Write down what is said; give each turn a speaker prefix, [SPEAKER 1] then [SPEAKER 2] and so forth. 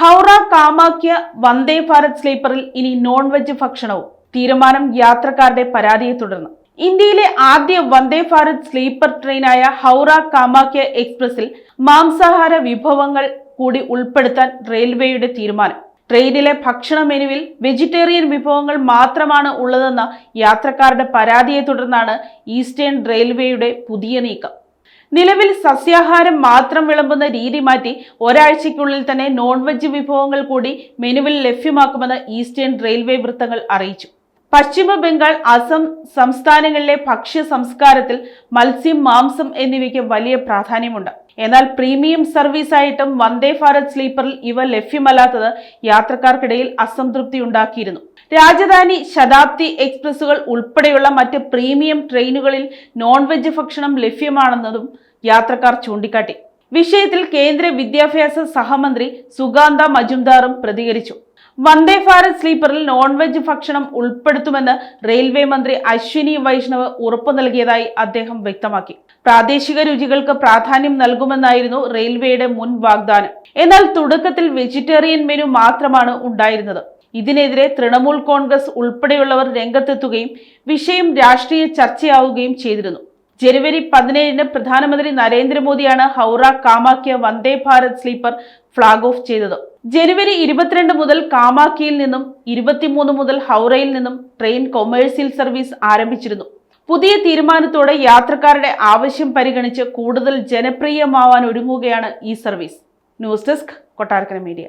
[SPEAKER 1] ഹൗറ കാമാക്യ വന്ദേ ഭാരത് സ്ലീപ്പറിൽ ഇനി non veg ഭക്ഷണവും തീരുമാനം യാത്രക്കാരുടെ പരാതിയെ തുടർന്ന്. ഇന്ത്യയിലെ ആദ്യ വന്ദേ ഭാരത് സ്ലീപ്പർ ട്രെയിനായ ഹൗറ കാമാക്യ എക്സ്പ്രസിൽ മാംസാഹാര വിഭവങ്ങൾ കൂടി ഉൾപ്പെടുത്താൻ റെയിൽവേയുടെ തീരുമാനം. ട്രെയിനിലെ ഭക്ഷണ മെനുവിൽ വെജിറ്റേറിയൻ വിഭവങ്ങൾ മാത്രമാണ് ഉള്ളതെന്ന യാത്രക്കാരുടെ പരാതിയെ തുടർന്നാണ് ഈസ്റ്റേൺ റെയിൽവേയുടെ പുതിയ നീക്കം. നിലവിൽ സസ്യാഹാരം മാത്രം വിളമ്പുന്ന രീതി മാറ്റി ഒരാഴ്ചയ്ക്കുള്ളിൽ തന്നെ നോൺ വെജ് വിഭവങ്ങൾ കൂടി മെനുവിൽ ലഭ്യമാക്കുമെന്ന് ഈസ്റ്റേൺ റെയിൽവേ വൃത്തങ്ങൾ അറിയിച്ചു. പശ്ചിമ ബംഗാൾ അസം സംസ്ഥാനങ്ങളിലെ ഭക്ഷ്യ സംസ്കാരത്തിൽ മത്സ്യം മാംസം എന്നിവയ്ക്ക് വലിയ പ്രാധാന്യമുണ്ട്. എന്നാൽ പ്രീമിയം സർവീസായിട്ടും വന്ദേ ഭാരത് സ്ലീപ്പറിൽ ഇവ ലഭ്യമല്ലാത്തത് യാത്രക്കാർക്കിടയിൽ അസംതൃപ്തി ഉണ്ടാക്കിയിരുന്നു രാജധാനി ശതാബ്ദി എക്സ്പ്രസുകൾ ഉൾപ്പെടെയുള്ള മറ്റ് പ്രീമിയം ട്രെയിനുകളിൽ നോൺ വെജ് ഭക്ഷണം ലഭ്യമാണെന്നതും യാത്രക്കാർ ചൂണ്ടിക്കാട്ടി. വിഷയത്തിൽ കേന്ദ്ര വിദ്യാഭ്യാസ സഹമന്ത്രി സുഗാന്ത മജുംദാറും പ്രതികരിച്ചു. വന്ദേ ഭാരത് സ്ലീപ്പറിൽ നോൺ വെജ് ഭക്ഷണം ഉൾപ്പെടുത്തുമെന്ന് റെയിൽവേ മന്ത്രി അശ്വിനി വൈഷ്ണവ് ഉറപ്പു നൽകിയതായി അദ്ദേഹം വ്യക്തമാക്കി. പ്രാദേശിക രുചികൾക്ക് പ്രാധാന്യം നൽകുമെന്നായിരുന്നു റെയിൽവേയുടെ മുൻ വാഗ്ദാനം. എന്നാൽ തുടക്കത്തിൽ വെജിറ്റേറിയൻ മെനു മാത്രമാണ് ഉണ്ടായിരുന്നത്. ഇതിനെതിരെ തൃണമൂൽ കോൺഗ്രസ് ഉൾപ്പെടെയുള്ളവർ രംഗത്തെത്തുകയും വിഷയം രാഷ്ട്രീയ ചർച്ചയാവുകയും ചെയ്തിരുന്നു. ജനുവരി പതിനേഴിന് പ്രധാനമന്ത്രി നരേന്ദ്രമോദിയാണ് Howrah Kamakhya Vande Bharat sleeper flag off ചെയ്തത്. ജനുവരി ഇരുപത്തിരണ്ട് മുതൽ കാമാക്കിയിൽ നിന്നും ഇരുപത്തിമൂന്ന് മുതൽ ഹൗറയിൽ നിന്നും ട്രെയിൻ കൊമേഴ്സ്യൽ സർവീസ് ആരംഭിച്ചിരുന്നു. പുതിയ തീരുമാനത്തോടെ യാത്രക്കാരുടെ ആവശ്യം പരിഗണിച്ച് കൂടുതൽ ജനപ്രിയമാവാൻ ഒരുങ്ങുകയാണ് ഈ service. News desk Kottarakkara media.